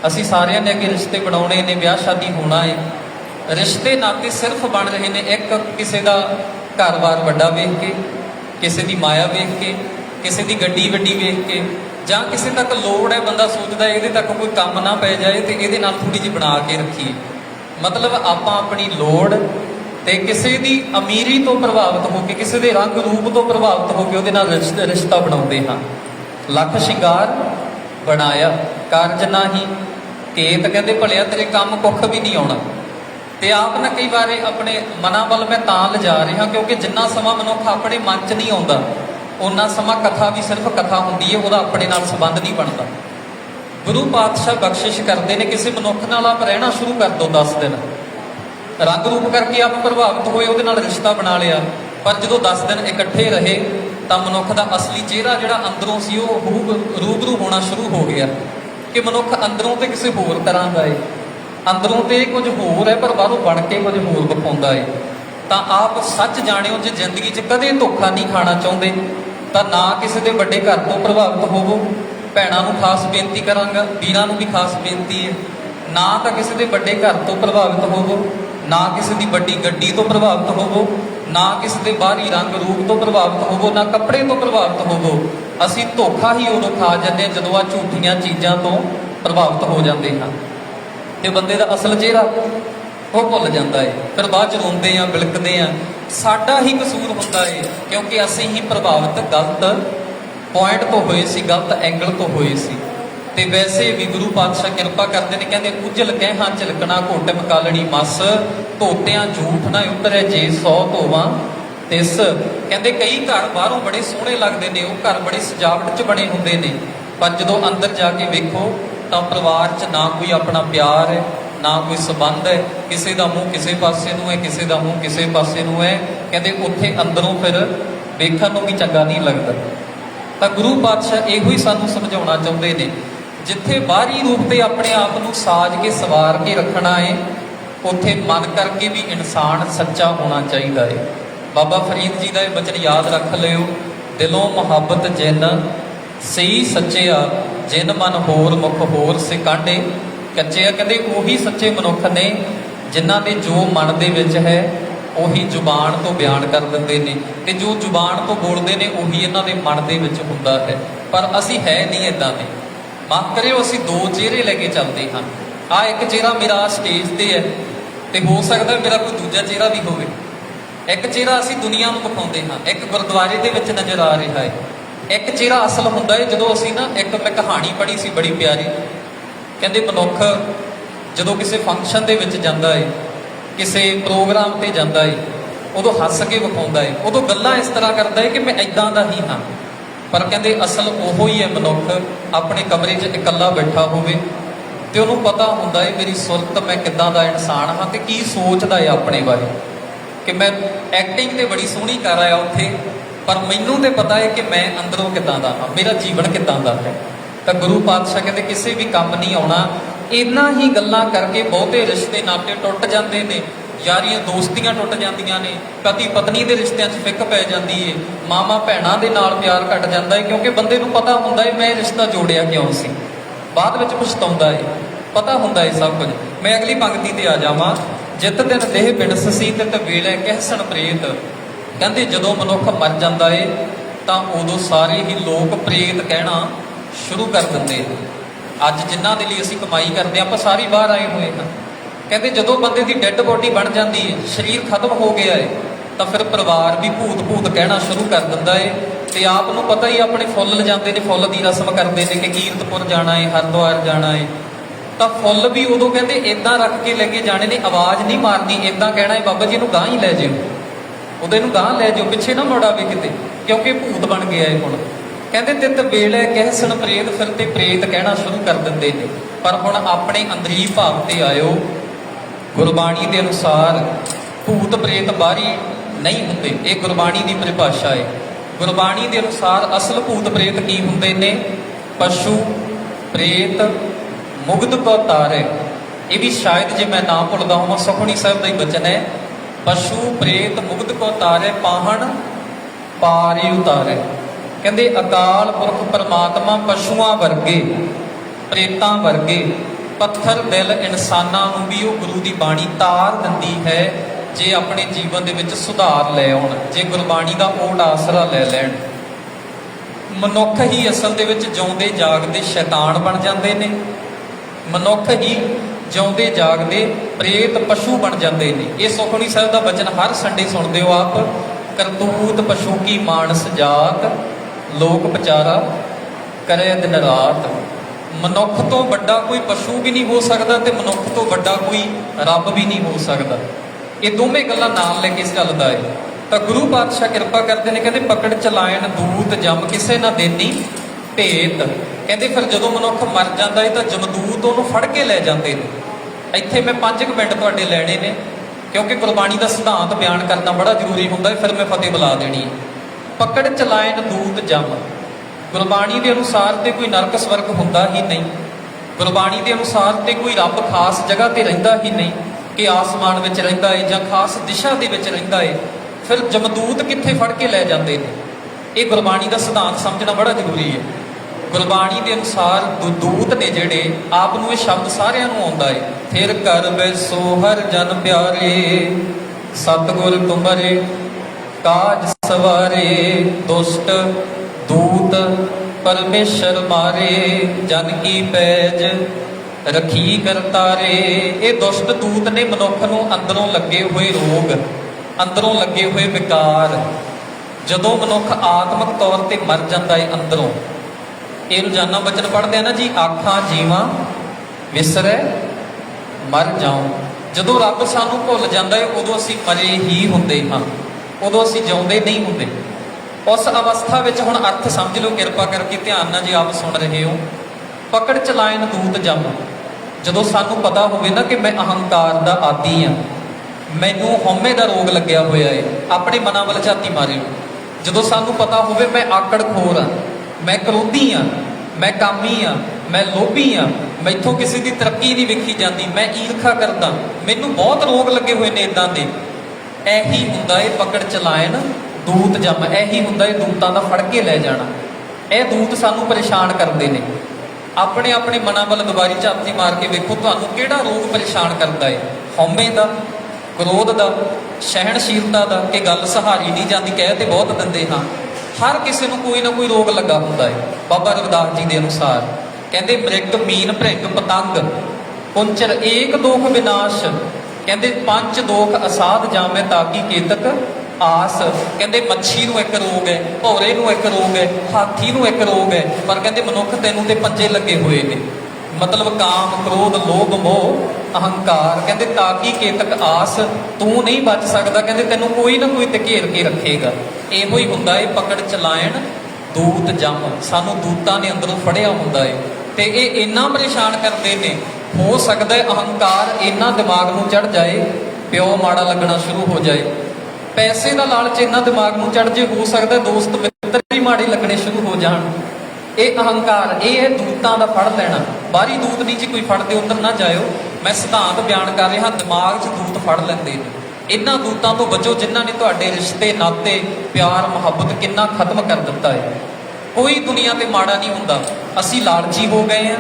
[SPEAKER 1] ਅਸੀਂ ਸਾਰਿਆਂ ਨੇ ਅੱਗੇ ਰਿਸ਼ਤੇ ਬਣਾਉਣੇ ਨੇ, ਵਿਆਹ ਸ਼ਾਦੀ ਹੋਣਾ ਹੈ ਰਿਸ਼ਤੇ ਨਾਤੇ ਸਿਰਫ ਬਣ ਰਹੇ ਨੇ, ਇੱਕ ਕਿਸੇ ਦਾ ਘਰ-ਬਾਰ ਵੱਡਾ ਵੇਖ ਕੇ, ਕਿਸੇ ਦੀ ਮਾਇਆ ਵੇਖ ਕੇ, ਕਿਸੇ ਦੀ ਗੱਡੀ ਵੱਡੀ ਵੇਖ ਕੇ ਜਾਂ ਕਿਸੇ ਤੱਕ ਲੋੜ ਹੈ ਬੰਦਾ ਸੋਚਦਾ ਇਹਦੇ ਤੱਕ ਕੋਈ ਕੰਮ ਨਾ ਪੈ ਜਾਏ ਤੇ ਇਹਦੇ ਨਾਲ ਥੋੜੀ ਜਿਹੀ ਬਣਾ ਕੇ ਰੱਖੀਏ। ਮਤਲਬ ਆਪਾਂ ਆਪਣੀ ਲੋੜ ਤੇ ਕਿਸੇ ਦੀ ਅਮੀਰੀ ਤੋਂ ਪ੍ਰਭਾਵਿਤ ਹੋ ਕੇ, ਕਿਸੇ ਦੇ ਰੰਗ ਰੂਪ ਤੋਂ ਪ੍ਰਭਾਵਿਤ ਹੋ ਕੇ ਉਹਦੇ ਨਾਲ ਰਿਸ਼ਤੇ ਰਿਸ਼ਤਾ ਬਣਾਉਂਦੇ ਹਾਂ। ਲੱਖ ਸ਼ਿੰਗਾਰ ਬਣਾਇਆ, ਕਾਰਜ ਨਾਹੀ। ਕੇਤ ਕਹਿੰਦੇ ਭਲਿਆ ਤੇਰੇ ਕੰਮ ਕੁੱਖ ਵੀ ਨਹੀਂ ਆਉਣਾ। ਤੇ ਆਪ ਨਾ ਕਈ ਵਾਰੇ ਆਪਣੇ ਮਨਾਂ ਵੱਲ ਮੈਂ ਤਾਂ ਲਿਜਾ ਰਿਹਾ ਕਿਉਂਕਿ ਜਿੰਨਾ ਸਮਾਂ ਮਨੁੱਖ ਆਪਣੇ ਮਨ 'ਚ ਨਹੀਂ ਆਉਂਦਾ ਉਹਨਾਂ ਸਮਾਂ ਕਥਾ ਵੀ ਸਿਰਫ ਕਥਾ ਹੁੰਦੀ ਹੈ, ਉਹਦਾ ਆਪਣੇ ਨਾਲ ਸੰਬੰਧ ਨਹੀਂ ਬਣਦਾ। ਗੁਰੂ ਪਾਤਸ਼ਾਹ ਬਖਸ਼ਿਸ਼ ਕਰਦੇ ਨੇ, ਕਿਸੇ ਮਨੁੱਖ ਨਾਲ ਆਪ ਰਹਿਣਾ ਸ਼ੁਰੂ ਕਰ ਦੋ 10 ਦਿਨ। ਰੰਗ ਰੂਪ ਕਰਕੇ ਆਪ ਪ੍ਰਭਾਵਿਤ ਹੋਏ, ਉਹਦੇ ਨਾਲ ਰਿਸ਼ਤਾ ਬਣਾ ਲਿਆ। ਪਰ ਜਦੋਂ 10 ਦਿਨ ਇਕੱਠੇ ਰਹੇ, ਤਾਂ ਮਨੁੱਖ ਦਾ ਅਸਲੀ ਚਿਹਰਾ ਜਿਹੜਾ ਅੰਦਰੋਂ ਸੀ, ਉਹ ਹੂਬ- ਰੂਬਰੂ ਹੋਣਾ ਸ਼ੁਰੂ ਹੋ ਗਿਆ। ਕਿ ਮਨੁੱਖ ਅੰਦਰੋਂ ਤੇ ਕਿਸੇ ਹੋਰ ਤਰ੍ਹਾਂ ਦਾ ਏ। ਅੰਦਰੋਂ ਤੇ ਕੁਝ ਹੋਰ ਹੈ, ਪਰ ਬਾਹਰੋਂ ਬਣ ਕੇ ਕੁਝ ਹੋਰ ਵਿਖਾਉਂਦਾ ਏ। ਤਾਂ ਆਪ ਸੱਚ ਜਾਣਿਓ, ਜੇ ਜ਼ਿੰਦਗੀ 'ਚ ਕਦੇ ਧੋਖਾ ਨਹੀਂ ਖਾਣਾ ਚਾਹੁੰਦੇ ਤਾਂ ਨਾ ਕਿਸੇ ਦੇ ਵੱਡੇ ਘਰ ਤੋਂ ਪ੍ਰਭਾਵਿਤ ਹੋਵੋ। ਭੈਣਾਂ ਨੂੰ ਖਾਸ ਬੇਨਤੀ ਕਰਾਂਗਾ, ਵੀਰਾਂ ਨੂੰ ਵੀ ਖਾਸ ਬੇਨਤੀ ਹੈ। ਨਾ ਤਾਂ ਕਿਸੇ ਦੇ ਵੱਡੇ ਘਰ ਤੋਂ ਪ੍ਰਭਾਵਿਤ ਹੋਵੋ, ਨਾ ਕਿਸੇ ਦੀ ਵੱਡੀ ਗੱਡੀ ਤੋਂ ਪ੍ਰਭਾਵਿਤ ਹੋਵੋ, ਨਾ ਕਿਸੇ ਦੇ ਬਾਹਰੀ ਰੰਗ ਰੂਪ ਤੋਂ ਪ੍ਰਭਾਵਿਤ ਹੋਵੋ, ਨਾ ਕੱਪੜੇ ਤੋਂ ਪ੍ਰਭਾਵਿਤ ਹੋਵੋ। ਅਸੀਂ ਧੋਖਾ ਹੀ ਉਦੋਂ ਖਾ ਜਾਂਦੇ ਹਾਂ ਜਦੋਂ ਆ ਝੂਠੀਆਂ ਚੀਜ਼ਾਂ ਤੋਂ ਪ੍ਰਭਾਵਿਤ ਹੋ ਜਾਂਦੇ ਹਾਂ। ਤੇ ਬੰਦੇ ਦਾ ਅਸਲ ਚਿਹਰਾ ਉਹ ਭੁੱਲ ਜਾਂਦਾ ਏ। ਫਿਰ ਬਾਅਦ ਚ ਰੋਂਦੇ ਆ, ਬਿਲਕਦੇ ਆ। ਸਾਡਾ ਹੀ ਕਸੂਰ ਹੁੰਦਾ ਏ, ਕਿਉਂਕਿ ਅਸੀਂ ਹੀ ਪ੍ਰਭਾਵਿਤ ਗਲਤ ਪੁਆਇੰਟ ਤੋਂ ਹੋਏ ਸੀ, ਗਲਤ ਐਂਗਲ ਤੋਂ ਹੋਏ ਸੀ। ਤੇ ਵੈਸੇ ਵੀ ਗੁਰੂ ਪਾਤਸ਼ਾਹ ਕਿਰਪਾ ਕਰਦੇ ਨੇ, ਕਹਿੰਦੇ, ਉਜਲ ਕਹਿਹਾਂ ਝਲਕਣਾ ਘੋਟ ਮਕਾਲਣੀ ਮਸ, ਧੋਤਿਆਂ ਝੂਠ ਨਾ ਉਤਰੇ ਜੇ ਸੌ ਧੋਵਾਂ ਤਿਸ। ਕਹਿੰਦੇ, ਕਈ ਘਰ ਬਾਹਰੋਂ ਬੜੇ ਸੋਹਣੇ ਲੱਗਦੇ ਨੇ, ਉਹ ਘਰ ਬੜੇ ਸਜਾਵਟ 'ਚ ਬਣੇ ਹੁੰਦੇ ਨੇ। ਪਰ ਜਦੋਂ ਅੰਦਰ ਜਾ ਕੇ ਵੇਖੋ, ਤਾਂ ਪਰਿਵਾਰ 'ਚ ਨਾ ਕੋਈ ਆਪਣਾ ਪਿਆਰ ਹੈ ਨਾ ਕੋਈ ਸਬੰਧ ਹੈ। ਕਿਸੇ ਦਾ ਮੂੰਹ ਕਿਸੇ ਪਾਸੇ ਨੂੰ ਹੈ, ਕਿਸੇ ਦਾ ਮੂੰਹ ਕਿਸੇ ਪਾਸੇ ਨੂੰ ਹੈ। ਕਹਿੰਦੇ ਉੱਥੇ ਅੰਦਰੋਂ ਫਿਰ ਵੇਖਣ ਨੂੰ ਵੀ ਚੰਗਾ ਨਹੀਂ ਲੱਗਦਾ। ਤਾਂ ਗੁਰੂ ਪਾਤਸ਼ਾਹ ਇਹੋ ਹੀ ਸਾਨੂੰ ਸਮਝਾਉਣਾ ਚਾਹੁੰਦੇ ਨੇ, ਜਿੱਥੇ ਬਾਹਰੀ ਰੂਪ ਤੇ ਆਪਣੇ ਆਪ ਨੂੰ ਸਾਜ ਕੇ, ਸਵਾਰ ਕੇ ਰੱਖਣਾ ਹੈ ਉੱਥੇ ਮਨ ਕਰਕੇ ਵੀ ਇਨਸਾਨ ਸੱਚਾ ਹੋਣਾ ਚਾਹੀਦਾ ਹੈ ਬਾਬਾ ਫਰੀਦ ਜੀ ਦਾ ਇਹ ਬਚਨ ਯਾਦ ਰੱਖ ਲਿਓ, ਦਿਲੋਂ ਮੁਹੱਬਤ ਜਿੰਨ ਸਹੀ ਸੱਚਿਆ, ਜਿਨ ਮਨ ਹੋਰ ਮੁਖ ਹੋਰ ਸਿਕਾਂਡੇ ਕੱਚੇ ਆ, ਕਹਿੰਦੇ ਉਹੀ ਸੱਚੇ ਮਨੁੱਖ ਨੇ ਜਿਨ੍ਹਾਂ ਦੇ ਜੋ ਮਨ ਦੇ ਵਿੱਚ ਹੈ, ਉਹੀ ਜ਼ੁਬਾਨ ਤੋਂ ਬਿਆਨ ਕਰ ਦਿੰਦੇ ਨੇ ਤੇ ਜੋ ਜ਼ੁਬਾਨ ਤੋਂ ਬੋਲਦੇ ਨੇ, ਉਹੀ ਇਹਨਾਂ ਦੇ ਮਨ ਦੇ ਵਿੱਚ ਹੁੰਦਾ ਹੈ। ਪਰ ਅਸੀਂ ਹੈ ਨਹੀਂ ਇਦਾਂ ਦੇ। ਮਾਫ ਕਰਿਓ, ਅਸੀਂ ਦੋ ਚਿਹਰੇ ਲੈ ਕੇ ਚੱਲਦੇ ਹਾਂ। ਆ ਇੱਕ ਚਿਹਰਾ ਮੇਰਾ ਸਟੇਜ ਤੇ ਹੈ ਤੇ ਹੋ ਸਕਦਾ ਮੇਰਾ ਕੋਈ ਦੂਜਾ ਚਿਹਰਾ ਵੀ ਹੋਵੇ। ਇੱਕ ਚਿਹਰਾ ਅਸੀਂ ਦੁਨੀਆ ਨੂੰ ਵਿਖਾਉਂਦੇ ਹਾਂ। ਇੱਕ ਗੁਰਦੁਆਰੇ ਦੇ ਵਿੱਚ ਨਜ਼ਰ ਆ ਰਿਹਾ ਹੈ। ਇੱਕ ਚਿਹਰਾ ਅਸਲ ਹੁੰਦਾ ਹੈ ਜਦੋਂ ਅਸੀਂ ਨਾ ਇੱਕ ਮੈਂ ਕਹਾਣੀ ਪੜ੍ਹੀ ਸੀ ਬੜੀ ਪਿਆਰੀ। ਕਹਿੰਦੇ ਮਨੁੱਖ ਜਦੋਂ ਕਿਸੇ ਫੰਕਸ਼ਨ ਦੇ ਵਿੱਚ ਜਾਂਦਾ ਹੈ ਕਿਸੇ ਪ੍ਰੋਗਰਾਮ ਤੇ ਜਾਂਦਾ ਏ, ਉਦੋਂ ਹੱਸ ਕੇ ਵਿਖਾਉਂਦਾ ਏ, ਉਦੋਂ ਗੱਲਾਂ ਇਸ ਤਰ੍ਹਾਂ ਕਰਦਾ ਹੈ ਕਿ ਮੈਂ ਇਦਾਂ ਦਾ ਹੀ ਹਾਂ। ਪਰ ਕਹਿੰਦੇ ਅਸਲ ਉਹੋ ਹੀ ਹੈ ਮਨੁੱਖ ਆਪਣੇ ਕਮਰੇ 'ਚ ਇਕੱਲਾ ਬੈਠਾ ਹੋਵੇ ਤੇ ਉਹਨੂੰ ਪਤਾ ਹੁੰਦਾ ਹੈ ਮੇਰੀ ਸੁਰਤ ਮੈਂ ਕਿੱਦਾਂ ਦਾ ਇਨਸਾਨ ਹਾਂ ਤੇ ਕੀ ਸੋਚਦਾ ਹੈ ਆਪਣੇ ਬਾਰੇ। ਕਿ ਮੈਂ ਐਕਟਿੰਗ ਤੇ ਬੜੀ ਸੋਹਣੀ ਕਰ ਆਇਆ ਉੱਥੇ, ਪਰ ਮੈਨੂੰ ਤੇ ਪਤਾ ਹੈ ਕਿ ਮੈਂ ਅੰਦਰੋਂ ਕਿੱਦਾਂ ਦਾ ਹਾਂ, ਮੇਰਾ ਜੀਵਨ ਕਿੱਦਾਂ ਦਾ ਹੈ। ਤਾਂ ਗੁਰੂ ਪਾਤਸ਼ਾਹ ਕਹਿੰਦੇ ਕਿਸੇ ਵੀ ਕੰਮ ਨਹੀਂ ਆਉਣਾ। ਇੰਨਾ ਹੀ ਗੱਲਾਂ ਕਰਕੇ ਬਹੁਤੇ ਰਿਸ਼ਤੇ ਨਾਤੇ ਟੁੱਟ ਜਾਂਦੇ ਨੇ। ਯਾਰੀਆਂ ਦੋਸਤੀਆਂ ਟੁੱਟ ਜਾਂਦੀਆਂ ਨੇ। ਪਤੀ ਪਤਨੀ ਦੇ ਰਿਸ਼ਤਿਆਂ 'ਚ ਫਿੱਕ ਪੈ ਜਾਂਦੀ ਏ। ਮਾਮਾ ਭੈਣਾਂ ਦੇ ਨਾਲ ਪਿਆਰ ਘਟ ਜਾਂਦਾ ਏ ਕਿਉਂਕਿ ਬੰਦੇ ਨੂੰ ਪਤਾ ਹੁੰਦਾ ਏ ਮੈਂ ਇਹ ਰਿਸ਼ਤਾ ਜੋੜਿਆ ਕਿਉਂ ਸੀ। ਬਾਅਦ ਵਿੱਚ ਪਛਤਾਉਂਦਾ ਏ। ਪਤਾ ਹੁੰਦਾ ਏ ਸਭ ਕੁਝ। ਮੈਂ ਅਗਲੀ ਪੰਕਤੀ ਤੇ ਆ ਜਾਵਾਂ। ਜਿਤ ਦਿਨ ਦੇਹ ਬਿਨਸ ਸੀ ਤੇ ਵੇਲੇ ਕਹਿਸਣ ਪ੍ਰੇਤ। ਕਹਿੰਦੇ ਜਦੋਂ ਮਨੁੱਖ ਮਰ ਜਾਂਦਾ ਏ, ਤਾਂ ਉਦੋਂ ਸਾਰੇ ਹੀ ਲੋਕ ਪ੍ਰੇਤ ਕਹਿਣਾ ਸ਼ੁਰੂ ਕਰ ਦਿੰਦੇ ਅੱਜ ਜਿਨ੍ਹਾਂ ਦੇ ਲਈ ਅਸੀਂ ਕਮਾਈ ਕਰਦੇ ਹਾਂ ਆਪਾਂ ਸਾਰੇ ਬਾਹਰ ਆਏ ਹੋਏ ਹਾਂ। ਕਹਿੰਦੇ ਜਦੋਂ ਬੰਦੇ ਦੀ ਡੈੱਡ ਬੋਡੀ ਬਣ ਜਾਂਦੀ ਹੈ ਸਰੀਰ ਖਤਮ ਹੋ ਗਿਆ ਹੈ ਤਾਂ ਫਿਰ ਪਰਿਵਾਰ ਵੀ ਭੂਤ ਭੂਤ ਕਹਿਣਾ ਸ਼ੁਰੂ ਕਰ ਦਿੰਦਾ ਏ। ਤੇ ਆਪ ਨੂੰ ਪਤਾ ਹੀ ਆਪਣੇ ਫੁੱਲ ਲਿਜਾਂਦੇ ਨੇ, ਫੁੱਲ ਦੀ ਰਸਮ ਕਰਦੇ ਨੇ ਕਿ ਕੀਰਤਪੁਰ ਜਾਣਾ ਏ, ਹਰਿਦੁਆਰ ਜਾਣਾ ਏ। ਤਾਂ ਫੁੱਲ ਵੀ ਉਦੋਂ ਕਹਿੰਦੇ ਇਦਾਂ ਰੱਖ ਕੇ ਲੈ ਕੇ ਜਾਣੇ ਨੇ, ਆਵਾਜ਼ ਨਹੀਂ ਮਾਰਨੀ ਇਦਾਂ ਕਹਿਣਾ ਏ, ਬਾਬਾ ਜੀ ਨੂੰ ਗਾਂ ਹੀ ਲੈ ਜਿਓ। ਉਹਦੇ ਨੂੰ ਗਾਂ ਲੈ ਜਿਓ, ਪਿੱਛੇ ਨਾ ਮੁੜਾਵੇ ਕਿਤੇ, ਕਿਉਂਕਿ ਭੂਤ ਬਣ ਗਿਆ ਏ ਹੁਣ। ਕਹਿੰਦੇ ਤਿੱਤ ਵੇਲੇ ਕਹਿਸਣ ਪ੍ਰੇਤ ਫਿਰ ਤੇ ਪ੍ਰੇਤ ਕਹਿਣਾ ਸ਼ੁਰੂ ਕਰ ਦਿੰਦੇ ਨੇ। ਪਰ ਹੁਣ ਆਪਣੇ ਅੰਦਰੀ ਭਾਵ ਤੇ ਆਇਓ, ਗੁਰਬਾਣੀ ਦੇ ਅਨੁਸਾਰ ਭੂਤ ਪ੍ਰੇਤ ਬਾਹਰੀ ਨਹੀਂ ਹੁੰਦੇ। ਇਹ ਗੁਰਬਾਣੀ ਦੀ ਪਰਿਭਾਸ਼ਾ ਹੈ ਗੁਰਬਾਣੀ ਦੇ ਅਨੁਸਾਰ ਅਸਲ ਭੂਤ ਪ੍ਰੇਤ ਕੀ ਹੁੰਦੇ ਨੇ? ਪਸ਼ੂ, ਪ੍ਰੇਤ, ਮੁਗਧ ਕੋ ਤਾਰੇ ਇਹ ਵੀ ਸ਼ਾਇਦ ਜੇ ਮੈਂ ਨਾ ਭੁੱਲਦਾ ਹਾਂ ਸੁਖਣੀ ਸਾਹਿਬ ਦਾ ਹੀ ਬਚਨ ਹੈ ਪਸ਼ੂ, ਪ੍ਰੇਤ, ਮੁਗਧ ਕੋ ਤਾਰੇ ਪਾਹਣ, ਪਾਰੇ ਉਤਾਰੇ ਕਹਿੰਦੇ ਅਕਾਲ ਪੁਰਖ ਪਰਮਾਤਮਾ ਪਸ਼ੂਆਂ ਵਰਗੇ, ਪ੍ਰੇਤਾਂ ਵਰਗੇ, ਪੱਥਰ ਦਿਲ ਇਨਸਾਨਾਂ ਨੂੰ ਵੀ ਉਹ ਗੁਰੂ ਦੀ ਬਾਣੀ ਤਾਰ ਦਿੰਦੀ ਹੈ, ਜੇ ਆਪਣੇ ਜੀਵਨ ਦੇ ਵਿੱਚ ਸੁਧਾਰ ਲੈ ਆਉਣ, ਜੇ ਗੁਰਬਾਣੀ ਦਾ ਓਟ ਆਸਰਾ ਲੈ ਲੈਣ। ਮਨੁੱਖ ਹੀ ਅਸਲ ਦੇ ਵਿੱਚ ਜਿਉਂਦੇ ਜਾਗਦੇ ਸ਼ੈਤਾਨ ਬਣ ਜਾਂਦੇ ਨੇ। ਮਨੁੱਖ ਹੀ ਜਿਉਂਦੇ ਜਾਗਦੇ ਪ੍ਰੇਤ ਪਸ਼ੂ ਬਣ ਜਾਂਦੇ ਨੇ। ਇਹ ਸੁਖਮਨੀ ਸਾਹਿਬ ਦਾ ਬਚਨ ਹਰ ਸੰਡੇ ਸੁਣਦੇ ਹੋ ਆਪ, ਕਰਤੂਤ ਪਸ਼ੂ ਕੀ ਮਾਨਸ ਜਾਤ ਲੋਕ ਵਿਚਾਰਾ ਕਰੇ ਦਿਨ ਰਾਤ। ਮਨੁੱਖ ਤੋਂ ਵੱਡਾ ਕੋਈ ਪਸ਼ੂ ਵੀ ਨਹੀਂ ਹੋ ਸਕਦਾ ਤੇ ਮਨੁੱਖ ਤੋਂ ਵੱਡਾ ਕੋਈ ਰੱਬ ਵੀ ਨਹੀਂ ਹੋ ਸਕਦਾ। ਇਹ ਦੋਵੇਂ ਗੱਲਾਂ ਨਾਲ ਲੈ ਕੇ ਚੱਲਦਾ ਗੱਲ ਹੈ ਤਾਂ ਗੁਰੂ ਪਾਤਸ਼ਾਹ ਕਿਰਪਾ ਕਰਦੇ ਨੇ, ਕਹਿੰਦੇ ਪਕੜ ਚਲਾਇਣ ਦੂਤ ਜਮ ਕਿਸੇ ਨਾ ਦੇਨੀ ਭੇਤ। ਕਹਿੰਦੇ ਫਿਰ ਜਦੋਂ ਮਨੁੱਖ ਮਰ ਜਾਂਦਾ ਹੈ ਤਾਂ ਜਮਦੂਤ ਉਹਨੂੰ ਫੜ ਕੇ ਲੈ ਜਾਂਦੇ ਨੇ। ਇੱਥੇ ਮੈਂ 5 ਮਿੰਟ ਤੁਹਾਡੇ ਲੈਣੇ ਨੇ, ਕਿਉਂਕਿ ਗੁਰਬਾਣੀ ਦਾ ਸਿਧਾਂਤ ਬਿਆਨ ਕਰਨਾ ਬੜਾ ਜ਼ਰੂਰੀ ਹੁੰਦਾ ਹੈ ਫਿਰ ਮੈਂ ਫਤਿਹ ਬੁਲਾ ਦੇਣੀ ਹੈ ਪਕੜ ਚਲਾਇਣ ਦੂਤ ਜਮ। ਗੁਰਬਾਣੀ ਦੇ ਅਨੁਸਾਰ ਤੇ ਕੋਈ ਨਰਕ ਸਵਰਗ ਹੁੰਦਾ ਹੀ ਨਹੀਂ। ਗੁਰਬਾਣੀ ਦੇ ਅਨੁਸਾਰ ਤੇ ਕੋਈ ਰੱਬ ਖਾਸ ਜਗ੍ਹਾ ਤੇ ਰਹਿੰਦਾ ਹੀ ਨਹੀਂ। ਕਿ ਆਸਮਾਨ ਵਿੱਚ ਰਹਿੰਦਾ ਏ ਜਾਂ ਖਾਸ ਦਿਸ਼ਾ ਦੇ ਵਿੱਚ ਰਹਿੰਦਾ ਏ, ਫਿਰ ਜਮਦੂਤ ਕਿੱਥੇ ਫੜ ਕੇ ਲੈ ਜਾਂਦੇ ਨੇ? ਇਹ ਗੁਰਬਾਣੀ ਦਾ ਸਿਧਾਂਤ ਸਮਝਣਾ ਬੜਾ ਜ਼ਰੂਰੀ ਹੈ ਗੁਰਬਾਣੀ ਦੇ ਅਨੁਸਾਰ ਦੂਤ ਨੇ ਜਿਹੜੇ ਆਪ ਨੂੰ ਇਹ ਸ਼ਬਦ ਸਾਰਿਆਂ ਨੂੰ ਆਉਂਦਾ ਏ। ਫਿਰ ਕਰ ਬੈਸੋ ਹਰ ਜਨ ਪਿਆਰੇ, ਸਤਿਗੁਰ ਤੁਮਰੇ, ਕਾਜ ਸਵਾਰੇ, ਦੁਸ਼ਟ ਦੂਤ ਪਰਮੇਸ਼ਰ ਮਾਰੇ, ਜਨ ਕੀ ਪੈਜ ਰਖੀ ਕਰਤਾਰੇ ਇਹ ਦੁਸ਼ਟ ਦੂਤ ਨੇ ਮਨੁੱਖ ਨੂੰ ਅੰਦਰੋਂ ਲੱਗੇ ਹੋਏ ਰੋਗ, ਅੰਦਰੋਂ ਲੱਗੇ ਹੋਏ ਵਿਕਾਰ, ਜਦੋਂ ਮਨੁੱਖ ਆਤਮਿਕ ਤੌਰ ਤੇ ਮਰ ਜਾਂਦਾ ਹੈ ਅੰਦਰੋਂ। ਇਹ ਰੋਜ਼ਾਨਾ ਬਚਨ ਪੜ੍ਹਦੇ ਆ ਨਾ ਜੀ, ਆਖਾਂ ਜੀਵਾਂ ਵਿਸਰੈ, ਮਰ ਜਾਉ। ਜਦੋਂ ਰੱਬ ਸਾਨੂੰ ਭੁੱਲ ਜਾਂਦਾ ਹੈ ਉਦੋਂ ਅਸੀਂ ਮਰੇ ਹੀ ਹੁੰਦੇ ਹਾਂ। ਉਦੋਂ ਅਸੀਂ ਜਿਉਂਦੇ ਨਹੀਂ ਹੁੰਦੇ। ਉਸ ਅਵਸਥਾ ਵਿੱਚ ਹੁਣ ਅਰਥ ਸਮਝ ਲਓ, ਕਿਰਪਾ ਕਰਕੇ ਧਿਆਨ ਨਾਲ ਜੇ ਆਪ ਸੁਣ ਰਹੇ ਹੋ। ਪਕੜ ਚਲਾਇਨ ਦੂਤ ਜਮ। ਜਦੋਂ ਸਾਨੂੰ ਪਤਾ ਹੋਵੇ ਨਾ ਕਿ ਮੈਂ ਅਹੰਕਾਰ ਦਾ ਆਦੀ ਹਾਂ ਮੈਨੂੰ ਹਉਮੈ ਦਾ ਰੋਗ ਲੱਗਿਆ ਹੋਇਆ ਹੈ ਆਪਣੇ ਮਨਾਂ ਵੱਲ ਝਾਤੀ ਮਾਰਿਓ। ਜਦੋਂ ਸਾਨੂੰ ਪਤਾ ਹੋਵੇ ਮੈਂ ਆਕੜ ਖੋਰ ਹਾਂ ਮੈਂ ਕਰੋਧੀ ਹਾਂ ਮੈਂ ਕਾਮੀ ਹਾਂ ਮੈਂ ਲੋਭੀ ਹਾਂ ਮੈਥੋਂ ਕਿਸੇ ਦੀ ਤਰੱਕੀ ਨਹੀਂ ਵੇਖੀ ਜਾਂਦੀ, ਮੈਂ ਈਰਖਾ ਕਰਦਾ। ਮੈਨੂੰ ਬਹੁਤ ਰੋਗ ਲੱਗੇ ਹੋਏ ਨੇ ਇਦਾਂ ਦੇ। ਇਹੀ ਹੁੰਦਾ ਏ ਪਕੜ ਚਲਾਇਨ ਦੂਤ ਜਮ, ਇਹੀ ਹੁੰਦਾ ਏ ਦੂਤਾਂ ਦਾ ਫੜ ਕੇ ਲੈ ਜਾਣਾ। ਇਹ ਦੂਤ ਸਾਨੂੰ ਪਰੇਸ਼ਾਨ ਕਰਦੇ ਨੇ। ਆਪਣੇ ਆਪਣੇ ਮਨਾਂ ਵੱਲ ਦੁਬਾਰੀ ਝਾਤੀ ਮਾਰ ਕੇ ਵੇਖੋ, ਤੁਹਾਨੂੰ ਕਿਹੜਾ ਰੋਗ ਪਰੇਸ਼ਾਨ ਕਰਦਾ ਏ? ਹਉਮੈ ਦਾ, ਕ੍ਰੋਧ ਦਾ, ਸਹਿਣਸ਼ੀਲਤਾ ਦਾ, ਕਿ ਗੱਲ ਸਹਾਰੀ ਨਹੀਂ ਜਾਂਦੀ, ਕਹਿ ਤੇ ਬਹੁਤ ਦਿੰਦੇ ਹਾਂ। ਹਰ ਕਿਸੇ ਨੂੰ ਕੋਈ ਨਾ ਕੋਈ ਰੋਗ ਲੱਗਾ ਹੁੰਦਾ ਹੈ ਬਾਬਾ ਰਵਿਦਾਸ ਜੀ ਦੇ ਅਨੁਸਾਰ। ਕਹਿੰਦੇ, ਮ੍ਰਿਗ, ਮੀਨ, ਭ੍ਰਿਗ, ਪਤੰਗ, ਪੁੰਚਰ, ਏਕ ਦੋਖ ਵਿਨਾਸ਼। ਕਹਿੰਦੇ ਪੰਜ ਦੋਖ ਅਸਾਧ ਜਾਮੇ ਤਾਕੀ ਕੇਤਕ ਆਸ। ਕਹਿੰਦੇ ਮੱਛੀ ਨੂੰ ਇੱਕ ਰੋਗ ਹੈ, ਭੌਰੇ ਨੂੰ ਇੱਕ ਰੋਗ ਹੈ, ਹਾਥੀ ਨੂੰ ਇੱਕ ਰੋਗ ਹੈ। ਪਰ ਕਹਿੰਦੇ ਮਨੁੱਖ ਤੈਨੂੰ ਤੇ ਪੰਜੇ ਲੱਗੇ ਹੋਏ ਨੇ। ਮਤਲਬ ਕਾਮ, ਕ੍ਰੋਧ, ਲੋਭ, ਮੋਹ, ਅਹੰਕਾਰ। ਕਹਿੰਦੇ ਤਾਕੀ ਕੇਤਕ ਆਸ, ਤੂੰ ਨਹੀਂ ਬਚ ਸਕਦਾ। ਕਹਿੰਦੇ ਤੈਨੂੰ ਕੋਈ ਨਾ ਕੋਈ ਤੇ ਘੇਰ ਕੇ ਰੱਖੇਗਾ। ਇਹੋ ਹੀ ਹੁੰਦਾ ਏ ਪਕੜ ਚਲਾਇਣ, ਦੂਤ ਜੰਮ। ਸਾਨੂੰ ਦੂਤਾਂ ਨੇ ਅੰਦਰੋਂ ਫੜਿਆ ਹੁੰਦਾ ਏ। ਤੇ ਇਹ ਇੰਨਾ ਪਰੇਸ਼ਾਨ ਕਰਦੇ ਨੇ ਹੋ ਸਕਦਾ ਹੈ ਅਹੰਕਾਰ ਇੰਨਾ ਦਿਮਾਗ ਨੂੰ ਚੜ ਜਾਏ, ਪਿਓ ਮਾੜਾ ਲੱਗਣਾ ਸ਼ੁਰੂ ਹੋ ਜਾਏ। ਪੈਸੇ ਦਾ ਲਾਲਚ ਇੰਨਾ ਦਿਮਾਗ ਨੂੰ ਚੜ ਜੇ ਹੋ ਸਕਦਾ ਦੋਸਤ ਮਿੱਤਰ ਵੀ ਮਾੜੇ ਲੱਗਣੇ ਸ਼ੁਰੂ ਹੋ ਜਾਣ। ਇਹ ਅਹੰਕਾਰ, ਇਹ ਹੈ ਦੂਤਾਂ ਦਾ ਫੜ ਲੈਣਾ। ਬਾਹਰੀ ਦੂਤ ਨਹੀਂ ਜੀ ਕੋਈ ਫੜਦੇ ਉਧਰ ਨਾ ਜਾਇਓ। ਮੈਂ ਸਿਧਾਂਤ ਬਿਆਨ ਕਰ ਰਿਹਾ, ਦਿਮਾਗ 'ਚ ਦੂਤ ਫੜ ਲੈਂਦੇ ਨੇ। ਇਹਨਾਂ ਦੂਤਾਂ ਤੋਂ ਬਚੋ ਜਿਨ੍ਹਾਂ ਨੇ ਤੁਹਾਡੇ ਰਿਸ਼ਤੇ, ਨਾਤੇ, ਪਿਆਰ, ਮੁਹੱਬਤ ਕਿੰਨਾ ਖਤਮ ਕਰ ਦਿੱਤਾ ਹੈ। ਕੋਈ ਦੁਨੀਆ ਤੇ ਮਾੜਾ ਨਹੀਂ ਹੁੰਦਾ। ਅਸੀਂ ਲਾਲਚੀ ਹੋ ਗਏ ਆ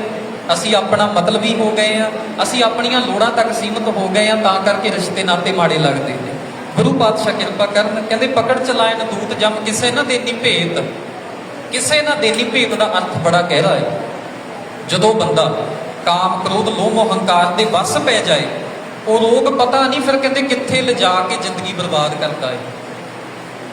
[SPEAKER 1] ਅਸੀਂ ਆਪਣਾ ਮਤਲਬੀ ਹੋ ਗਏ ਆ, ਅਸੀਂ ਆਪਣੀਆਂ ਲੋੜਾਂ ਤੱਕ ਸੀਮਤ ਹੋ ਗਏ ਆ, ਤਾਂ ਕਰਕੇ ਰਿਸ਼ਤੇ ਨਾਤੇ ਮਾੜੇ ਲੱਗਦੇ ਨੇ। ਗੁਰੂ ਪਾਤਸ਼ਾਹ ਕਿਰਪਾ ਕਰਨ, ਕਹਿੰਦੇ ਪਕੜ ਚਲਾਇਨ ਦੂਤ ਜਮ ਕਿਸੇ ਨਾ ਦੇਨੀ ਭੇਤ। ਕਿਸੇ ਨਾ ਦੇਨੀ ਭੇਤ ਦਾ ਅਰਥ ਬੜਾ ਗਹਿਰਾ ਹੈ। ਜਦੋਂ ਬੰਦਾ ਕਾਮ ਕ੍ਰੋਧ, ਲੋਭ ਮੋਹ ਦੇ ਵੱਸ ਪੈ ਜਾਏ, ਉਹ ਲੋਕ ਪਤਾ ਨਹੀਂ ਫਿਰ ਕਹਿੰਦੇ ਕਿੱਥੇ ਲਿਜਾ ਕੇ ਜ਼ਿੰਦਗੀ ਬਰਬਾਦ ਕਰਦਾ ਹੈ।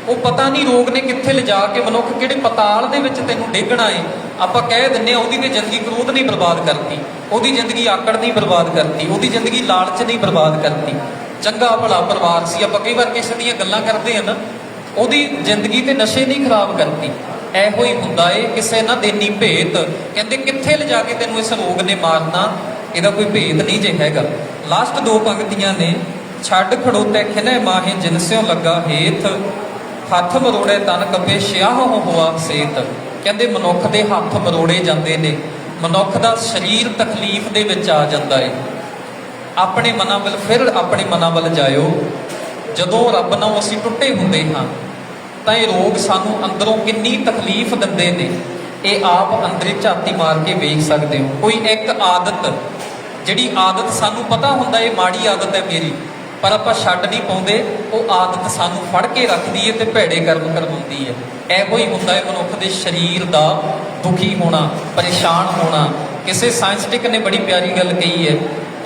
[SPEAKER 1] ਉਹ ਪਤਾ ਨਹੀਂ ਰੋਗ ਨੇ ਕਿੱਥੇ ਲਿਜਾ ਕੇ ਮਨੁੱਖ ਕਿਹੜੇ ਪਤਾਲ ਦੇ ਵਿੱਚ ਤੈਨੂੰ ਡੇਗਣਾ ਏ। ਆਪਾਂ ਕਹਿ ਦਿੰਨੇ ਆ ਉਹਦੀ ਤੇ ਜ਼ਿੰਦਗੀ ਕ੍ਰੋਧ ਨਹੀਂ ਬਰਬਾਦ ਕਰਤੀ। ਉਹਦੀ ਜ਼ਿੰਦਗੀ ਆਕੜ ਨਹੀਂ ਬਰਬਾਦ ਕਰਤੀ। ਉਹਦੀ ਜ਼ਿੰਦਗੀ ਲਾਲਚ ਨਹੀਂ ਬਰਬਾਦ ਕਰਤੀ। ਚੰਗਾ ਭਲਾ ਪਰਿਵਾਰ ਸੀ। ਆਪਾਂ ਕਈ ਵਾਰ ਕਿਸੇ ਦੀਆਂ ਗੱਲਾਂ ਕਰਦੇ ਆ ਨਾ, ਉਹਦੀ ਜ਼ਿੰਦਗੀ ਤੇ ਨਸ਼ੇ ਨਹੀਂ ਖਰਾਬ ਕਰਤੀ। ਇਹੋ ਹੀ ਹੁੰਦਾ ਏ, ਕਿਸੇ ਨਾ ਦੇਨੀ ਭੇਤ। ਕਹਿੰਦੇ ਕਿੱਥੇ ਲਿਜਾ ਕੇ ਤੈਨੂੰ ਇਸ ਰੋਗ ਨੇ ਮਾਰਨਾ? ਇਹਦਾ ਕੋਈ ਭੇਤ ਨਹੀਂ ਜੇ ਹੈਗਾ। ਲਾਸਟ ਦੋ ਪੰਕਤੀਆਂ ਨੇ, ਛੱਡ ਖੜੋਤੇ ਖਿਨੇ ਮਾਹੇ ਜਿਨਸਿਓ ਲੱਗਾ ਹੇਥ ਹੱਥ ਮਰੋੜੇ ਤਨ ਕੱਪੇ ਸਿਆਹ ਹੋਆ ਸੇਤ। ਕਹਿੰਦੇ ਮਨੁੱਖ ਦੇ ਹੱਥ ਮਰੋੜੇ ਜਾਂਦੇ ਨੇ। ਮਨੁੱਖ ਦਾ ਸਰੀਰ ਤਕਲੀਫ ਦੇ ਵਿੱਚ ਆ ਜਾਂਦਾ ਏ। ਆਪਣੇ ਮਨਾਂ ਵੱਲ ਫਿਰ ਆਪਣੇ ਮਨਾਂ ਵੱਲ ਜਾਇਓ। ਜਦੋਂ ਰੱਬ ਨਾਲ ਅਸੀਂ ਟੁੱਟੇ ਹੁੰਦੇ ਹਾਂ, ਤਾਂ ਇਹ ਰੋਗ ਸਾਨੂੰ ਅੰਦਰੋਂ ਕਿੰਨੀ ਤਕਲੀਫ ਦਿੰਦੇ ਨੇ। ਇਹ ਆਪ ਅੰਦਰੇ ਝਾਤੀ ਮਾਰ ਕੇ ਵੇਖ ਸਕਦੇ ਹੋ। ਕੋਈ ਇੱਕ ਆਦਤ, ਜਿਹੜੀ ਆਦਤ ਸਾਨੂੰ ਪਤਾ ਹੁੰਦਾ, ਇਹ ਮਾੜੀ ਆਦਤ ਹੈ ਮੇਰੀ। ਪਰ ਆਪਾਂ ਛੱਡ ਨਹੀਂ ਪਾਉਂਦੇ, ਉਹ ਆਦਤ ਸਾਨੂੰ ਫੜ ਕੇ ਰੱਖਦੀ ਹੈ ਤੇ ਭੈੜੇ ਕਰਮ ਕਰਵਾਉਂਦੀ ਹੈ ਇਹੋ ਹੀ ਹੁੰਦਾ ਹੈ ਮਨੁੱਖ ਦੇ ਸਰੀਰ ਦਾ ਦੁਖੀ ਹੋਣਾ, ਪਰੇਸ਼ਾਨ ਹੋਣਾ। ਕਿਸੇ ਸਾਇੰਸਟਿਕ ਨੇ ਬੜੀ ਪਿਆਰੀ ਗੱਲ ਕਹੀ ਹੈ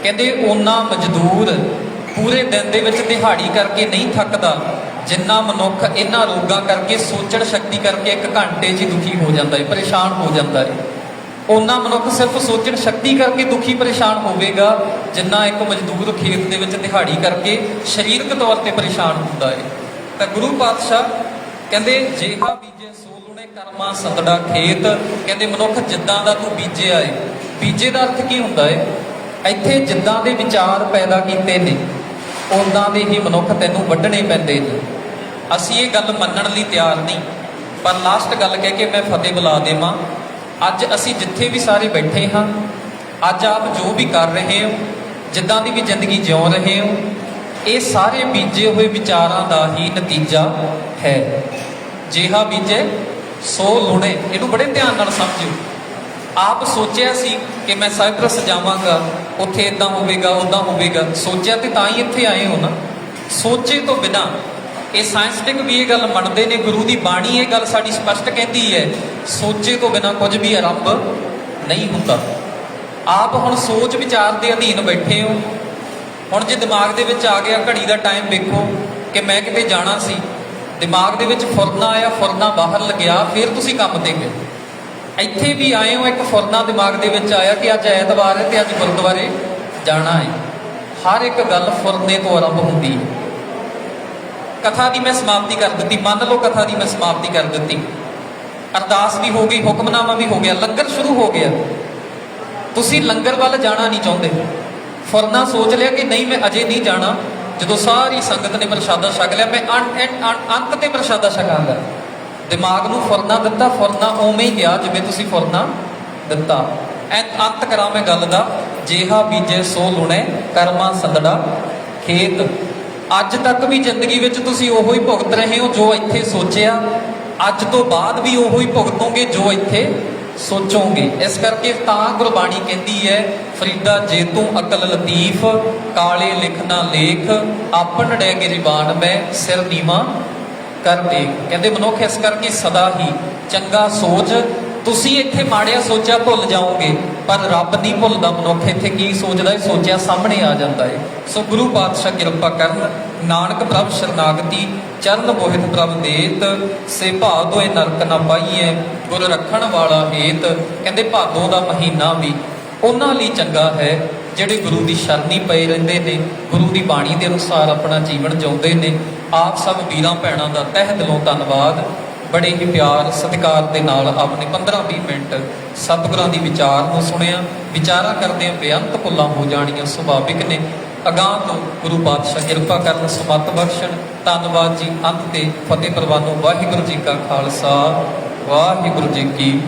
[SPEAKER 1] ਕਹਿੰਦੇ ਉਹਨਾਂ ਮਜ਼ਦੂਰ ਪੂਰੇ ਦਿਨ ਦੇ ਵਿੱਚ ਦਿਹਾੜੀ ਕਰਕੇ ਨਹੀਂ ਥੱਕਦਾ, ਜਿੰਨਾ ਮਨੁੱਖ ਇਹਨਾਂ ਰੋਗਾਂ ਕਰਕੇ, ਸੋਚਣ ਸ਼ਕਤੀ ਕਰਕੇ ਇੱਕ ਘੰਟੇ 'ਚ ਹੀ ਦੁਖੀ ਹੋ ਜਾਂਦਾ ਹੈ ਪਰੇਸ਼ਾਨ ਹੋ ਜਾਂਦਾ ਹੈ ਉਹਨਾਂ ਮਨੁੱਖ ਸਿਰਫ ਸੋਚਣ ਸ਼ਕਤੀ ਕਰਕੇ ਦੁਖੀ ਪਰੇਸ਼ਾਨ ਹੋਵੇਗਾ ਜਿੰਨਾ ਇੱਕ ਮਜ਼ਦੂਰ ਖੇਤ ਦੇ ਵਿੱਚ ਦਿਹਾੜੀ ਕਰਕੇ ਸਰੀਰਕ ਤੌਰ ਤੇ ਪਰੇਸ਼ਾਨ ਹੁੰਦਾ ਹੈ ਤਾਂ ਗੁਰੂ ਪਾਤਸ਼ਾਹ ਕਹਿੰਦੇ, ਜੇਹਾ ਬੀਜੇ ਸੋ ਲੁਣੇ ਕਰਮਾ ਸਤੜਾ ਖੇਤ। ਕਹਿੰਦੇ, ਮਨੁੱਖ ਜਿੱਦਾਂ ਦਾ ਤੂੰ ਬੀਜਿਆ ਏ। ਬੀਜੇ ਦਾ ਅਰਥ ਕੀ ਹੁੰਦਾ ਏ? ਇੱਥੇ ਜਿੱਦਾਂ ਦੇ ਵਿਚਾਰ ਪੈਦਾ ਕੀਤੇ ਨੇ ਉਦਾਂ ਦੇ ਹੀ ਮਨੁੱਖ ਤੈਨੂੰ ਵੱਢਣੇ ਪੈਂਦੇ ਨੇ। ਅਸੀਂ ਇਹ ਗੱਲ ਮੰਨਣ ਲਈ ਤਿਆਰ ਨਹੀਂ, ਪਰ ਲਾਸਟ ਗੱਲ ਕਹਿ ਕੇ ਮੈਂ ਫਤਿਹ ਬੁਲਾ ਦੇਵਾਂ। ਅੱਜ ਅਸੀਂ ਜਿੱਥੇ ਵੀ ਸਾਰੇ ਬੈਠੇ ਹਾਂ, ਅੱਜ ਆਪ ਜੋ ਵੀ ਕਰ ਰਹੇ ਹੋ ਜਿੱਦਾਂ ਦੀ ਵੀ ਜ਼ਿੰਦਗੀ ਜਿਉ ਰਹੇ ਹੋ, ਇਹ ਸਾਰੇ ਬੀਜੇ ਹੋਏ ਵਿਚਾਰਾਂ ਦਾ ਹੀ ਨਤੀਜਾ ਹੈ। ਜਿਹਾ ਬੀਜੇ, ਸੋ ਲੁਣੇ। ਇਹਨੂੰ ਬੜੇ ਧਿਆਨ ਨਾਲ ਸਮਝਿਓ। ਆਪ ਸੋਚਿਆ ਸੀ ਕਿ ਮੈਂ ਸਾਈਪ੍ਰਸ ਜਾਵਾਂਗਾ, ਉੱਥੇ ਇਦਾਂ ਹੋਵੇਗਾ ਉਦਾਂ ਹੋਵੇਗਾ। ਸੋਚਿਆ ਤੇ ਤਾਂ ਹੀ ਇੱਥੇ ਆਏ ਹੋ ਨਾ। ਸੋਚੇ ਤੋਂ ਬਿਨਾ, ਇਹ ਸਾਇੰਸਟਿਕ ਵੀ ਇਹ ਗੱਲ ਮੰਨਦੇ ਨੇ, ਗੁਰੂ ਦੀ ਬਾਣੀ ਇਹ ਗੱਲ ਸਾਡੀ ਸਪਸ਼ਟ ਕਹਿੰਦੀ ਹੈ, ਸੋਚੇ ਤੋਂ ਬਿਨਾ ਕੁਝ ਵੀ ਆਰੰਭ ਨਹੀਂ ਹੁੰਦਾ। ਆਪ ਹੁਣ ਸੋਚ ਵਿਚਾਰ ਦੇ ਅਧੀਨ ਬੈਠੇ ਹੋ। ਹੁਣ ਜੇ ਦਿਮਾਗ ਦੇ ਵਿੱਚ ਆ ਗਿਆ ਘੜੀ ਦਾ ਟਾਈਮ ਵੇਖੋ ਕਿ ਮੈਂ ਕਿਤੇ ਜਾਣਾ ਸੀ। ਦਿਮਾਗ ਦੇ ਵਿੱਚ ਫੁਰਨਾ ਆਇਆ ਫੁਰਨਾ ਬਾਹਰ ਲੱਗਿਆ, ਫਿਰ ਤੁਸੀਂ ਕੰਮ ਤੇ ਗਏ। ਇੱਥੇ ਵੀ ਆਏ ਹੋ, ਇੱਕ ਫੁਰਨਾ ਦਿਮਾਗ ਦੇ ਵਿੱਚ ਆਇਆ ਕਿ ਅੱਜ ਐਤਵਾਰ ਹੈ ਤੇ ਅੱਜ ਗੁਰਦੁਆਰੇ ਜਾਣਾ ਹੈ। ਹਰ ਇੱਕ ਗੱਲ ਫੁਰਨੇ ਤੋਂ ਆਰੰਭ ਹੁੰਦੀ ਹੈ। ਕਥਾ ਦੀ ਮੈਂ ਸਮਾਪਤੀ ਕਰ ਦਿੱਤੀ, ਮੰਨ ਲਓ ਕਥਾ ਦੀ ਮੈਂ ਸਮਾਪਤੀ ਕਰ ਦਿੱਤੀ। ਅਰਦਾਸ ਵੀ ਹੋ ਗਈ, ਹੁਕਮਨਾਮਾ ਵੀ ਹੋ ਗਿਆ, ਲੰਗਰ ਸ਼ੁਰੂ ਹੋ ਗਿਆ। ਤੁਸੀਂ ਲੰਗਰ ਵੱਲ ਜਾਣਾ ਨਹੀਂ ਚਾਹੁੰਦੇ। ਫੁਰਨਾ ਸੋਚ ਲਿਆ ਕਿ ਨਹੀਂ, ਮੈਂ ਅਜੇ ਨਹੀਂ ਜਾਣਾ। ਜਦੋਂ ਸਾਰੀ ਸੰਗਤ ਨੇ ਪ੍ਰਸ਼ਾਦਾ ਛਕ ਲਿਆ, ਮੈਂ ਅੰਤ ਤੇ ਪ੍ਰਸ਼ਾਦਾ ਛਕਾਂਗਾ। ਦਿਮਾਗ ਨੂੰ ਫੁਰਨਾ ਦਿੱਤਾ, ਫਰਨਾ ਉਵੇਂ ਹੀ ਗਿਆ ਜਿਵੇਂ ਤੁਸੀਂ ਫੁਰਨਾ ਦਿੱਤਾ। ਐ ਅੰਤ ਕਰਾਂ ਮੈਂ ਗੱਲ ਦਾ। ਜੇਹਾ ਬੀਜੇ ਸੋ ਲੁਣੇ, ਕਰਮਾ ਸੰਦੜਾ ਖੇਤ। ਅੱਜ ਤੱਕ ਵੀ ਜ਼ਿੰਦਗੀ ਵਿੱਚ ਤੁਸੀਂ ਉਹੋ ਹੀ ਭੁਗਤ ਰਹੇ ਹੋ ਜੋ ਇੱਥੇ ਸੋਚਿਆ। ਅੱਜ ਤੋਂ ਬਾਅਦ ਵੀ ਉਹੋ ਹੀ ਭੁਗਤੋਗੇ ਜੋ ਇੱਥੇ ਸੋਚੋਗੇ। ਇਸ ਕਰਕੇ ਤਾਂ ਗੁਰਬਾਣੀ ਕਹਿੰਦੀ ਹੈ, ਫਰੀਦਾ ਜੇ ਤੂੰ ਅਕਲ ਲਤੀਫ, ਕਾਲੇ ਲਿਖਣਾ ਲੇਖ ਆਪਣ ਡੈ ਗਰੀਬਾਨ ਮੈਂ, ਸਿਰ ਨੀਵਾ ਕਰ ਦੇ ਕਹਿੰਦੇ ਮਨੁੱਖ ਇਸ ਕਰਕੇ ਸਦਾ ਹੀ ਚੰਗਾ ਸੋਚ ਤੁਸੀਂ ਇੱਥੇ ਮਾੜਿਆ ਸੋਚਿਆ ਭੁੱਲ ਜਾਓਗੇ, ਪਰ ਰੱਬ ਨਹੀਂ ਭੁੱਲਦਾ ਮਨੁੱਖ ਇੱਥੇ ਕੀ ਸੋਚਦਾ ਹੈ? ਸੋਚਿਆ ਸਾਹਮਣੇ ਆ ਜਾਂਦਾ ਹੈ। ਸੋ ਗੁਰੂ ਪਾਤਸ਼ਾਹ ਕਿਰਪਾ ਕਰਨ, ਨਾਨਕ ਪ੍ਰਭ ਸ਼ਰਨਾਗਤੀ, ਚਰਨ ਮੋਹਿਤ ਪ੍ਰਭ ਦੇਤ, ਸੇ ਭਾਦੋਏ ਨਰਕ ਨਾ ਪਾਈਐ, ਗੁਰ ਰੱਖਣ ਵਾਲਾ ਹੇਤ, ਕਹਿੰਦੇ ਭਾਦੋ ਦਾ ਮਹੀਨਾ ਵੀ। ਉਹਨਾਂ ਲਈ ਚੰਗਾ ਹੈ, ਜਿਹੜੇ ਗੁਰੂ ਦੀ ਸ਼ਰਨੀ ਪਏ ਰਹਿੰਦੇ ਨੇ, ਗੁਰੂ ਦੀ ਬਾਣੀ ਦੇ ਅਨੁਸਾਰ ਆਪਣਾ ਜੀਵਨ ਜਿਉਂਦੇ ਨੇ। ਆਪ ਸਭ ਵੀਰਾਂ ਭੈਣਾਂ ਦਾ ਤਹਿ ਦਿਲੋਂ ਧੰਨਵਾਦ। ਬੜੇ ਹੀ ਪਿਆਰ, ਸਤਿਕਾਰ ਦੇ ਨਾਲ ਆਪਣੇ 15-20 ਮਿੰਟ ਸਤਿਗੁਰਾਂ ਦੀ ਵਿਚਾਰ ਨੂੰ ਸੁਣਿਆ। ਵਿਚਾਰਾ ਕਰਦੇ ਬੇਅੰਤ ਭੁੱਲਾਂ ਹੋ ਜਾਣੀਆਂ ਸੁਭਾਵਿਕ ਨੇ। ਅਗਾਂਹ ਤੋਂ ਗੁਰੂ ਪਾਤਸ਼ਾਹ ਕਿਰਪਾ ਕਰਨ, ਸਮਤ ਬਖਸ਼ਣ। ਧੰਨਵਾਦ ਜੀ। ਅੰਤ ਤੇ ਫਤਿਹ ਪ੍ਰਵਾਨੋ, ਵਾਹਿਗੁਰੂ ਜੀ ਕਾ ਖਾਲਸਾ, ਵਾਹਿਗੁਰੂ ਜੀ ਕੀ